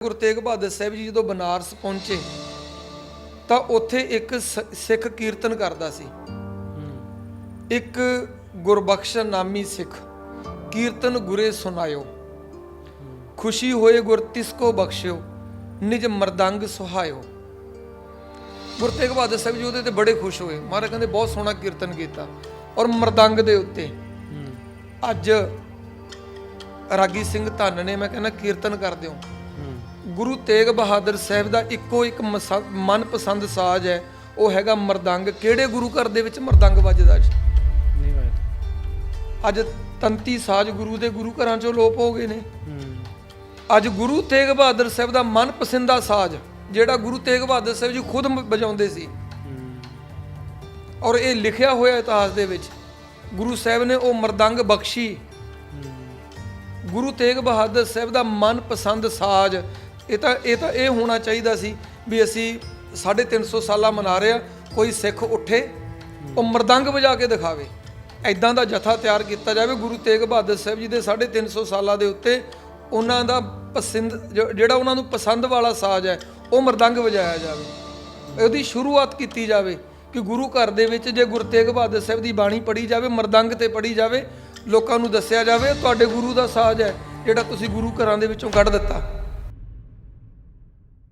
ਗੁਰੂ ਤੇਗ ਬਹਾਦਰ ਸਾਹਿਬ ਜੀ ਜਦੋਂ ਬਨਾਰਸ ਪਹੁੰਚੇ, ਤਾਂ ਉੱਥੇ ਇੱਕ ਸਿੱਖ ਕੀਰਤਨ ਕਰਦਾ ਸੀ। ਇੱਕ ਗੁਰਬਖਸ਼ ਨਾਮੀ ਸਿੱਖ, ਕੀਰਤਨ ਗੁਰੇ ਸੁਨਾਇਓ ਖੁਸ਼ੀ ਹੋਏ ਗੁਰ ਤਿਸ ਕੋ ਬਖਸ਼ਿਓ, ਨਿਜ ਮਰਦੰਗ ਸੁਹਾਇਓ। ਗੁਰੂ ਤੇਗ ਬਹਾਦਰ ਸਾਹਿਬ ਜੀ ਉਹਦੇ ਤੇ ਬੜੇ ਖੁਸ਼ ਹੋਏ। ਮਹਾਰਾਜ ਕਹਿੰਦੇ, ਬਹੁਤ ਸੋਹਣਾ ਕੀਰਤਨ ਕੀਤਾ। ਔਰ ਮਰਦੰਗ ਦੇ ਉੱਤੇ ਅੱਜ ਰਾਗੀ ਸਿੰਘ ਧੰਨ ਨੇ, ਮੈਂ ਕਹਿੰਦਾ, ਕੀਰਤਨ ਕਰ ਦਿਓ ਗੁਰੂ ਤੇਗ ਬਹਾਦਰ ਸਾਹਿਬ ਦਾ ਇੱਕੋ ਇੱਕ ਮਨਪਸੰਦ ਸਾਜ਼ ਹੈ। ਉਹ ਹੈਗਾ ਮਰਦੰਗ। ਕਿਹੜੇ ਗੁਰੂ ਘਰ ਦੇ ਵਿੱਚ ਮਰਦੰਗ ਵੱਜਦਾ ਜੀ? ਨਹੀਂ ਬਾਤ ਅੱਜ ਤੰਤੀ ਸਾਜ਼ ਗੁਰੂ ਦੇ ਗੁਰੂ ਘਰਾਂ ਚੋਂ ਲੋਪ ਹੋ ਗਏ ਨੇ। ਅੱਜ ਗੁਰੂ ਤੇਗ ਬਹਾਦਰ ਸਾਹਿਬ ਦਾ ਮਨਪਸੰਦਾ ਸਾਜ਼ ਜਿਹੜਾ ਗੁਰੂ ਤੇਗ ਬਹਾਦਰ ਸਾਹਿਬ ਜੀ ਖੁਦ ਵਜਾਉਂਦੇ ਸੀ। ਔਰ ਇਹ ਲਿਖਿਆ ਹੋਇਆ ਇਤਿਹਾਸ ਦੇ ਵਿੱਚ ਗੁਰੂ ਸਾਹਿਬ ਨੇ ਉਹ ਮਰਦੰਗ ਬਖਸ਼ੀ। ਗੁਰੂ ਤੇਗ ਬਹਾਦਰ ਸਾਹਿਬ ਦਾ ਮਨਪਸੰਦ ਸਾਜ਼ ਇਹ ਤਾਂ ਇਹ ਤਾਂ ਇਹ ਹੋਣਾ ਚਾਹੀਦਾ ਸੀ ਵੀ ਅਸੀਂ 350 ਸਾਲਾ ਮਨਾ ਰਹੇ ਆ ਕੋਈ ਸਿੱਖ ਉੱਠੇ, ਉਹ ਮਰਦੰਗ ਵਜਾ ਕੇ ਦਿਖਾਵੇ। ਐਦਾਂ ਦਾ ਜਥਾ ਤਿਆਰ ਕੀਤਾ ਜਾਵੇ, ਗੁਰੂ ਤੇਗ ਬਹਾਦਰ ਸਾਹਿਬ ਜੀ ਦੇ 350 ਸਾਲਾਂ ਦੇ ਉੱਤੇ ਉਹਨਾਂ ਦਾ ਪਸੰਦ ਜਿਹੜਾ ਉਹਨਾਂ ਨੂੰ ਪਸੰਦ ਵਾਲਾ ਸਾਜ਼ ਹੈ, ਉਹ ਮਰਦੰਗ ਵਜਾਇਆ ਜਾਵੇ। ਉਹਦੀ ਸ਼ੁਰੂਆਤ ਕੀਤੀ ਜਾਵੇ ਕਿ ਗੁਰੂ ਘਰ ਦੇ ਵਿੱਚ ਜੇ ਗੁਰੂ ਤੇਗ ਬਹਾਦਰ ਸਾਹਿਬ ਦੀ ਬਾਣੀ ਪੜ੍ਹੀ ਜਾਵੇ, ਮਰਦੰਗ ਤੇ ਪੜ੍ਹੀ ਜਾਵੇ, ਲੋਕਾਂ ਨੂੰ ਦੱਸਿਆ ਜਾਵੇ, ਤੁਹਾਡੇ ਗੁਰੂ ਦਾ ਸਾਜ਼ ਹੈ, ਜਿਹੜਾ ਤੁਸੀਂ ਗੁਰੂ ਘਰਾਂ ਦੇ ਵਿੱਚੋਂ ਕੱਢ ਦਿੱਤਾ।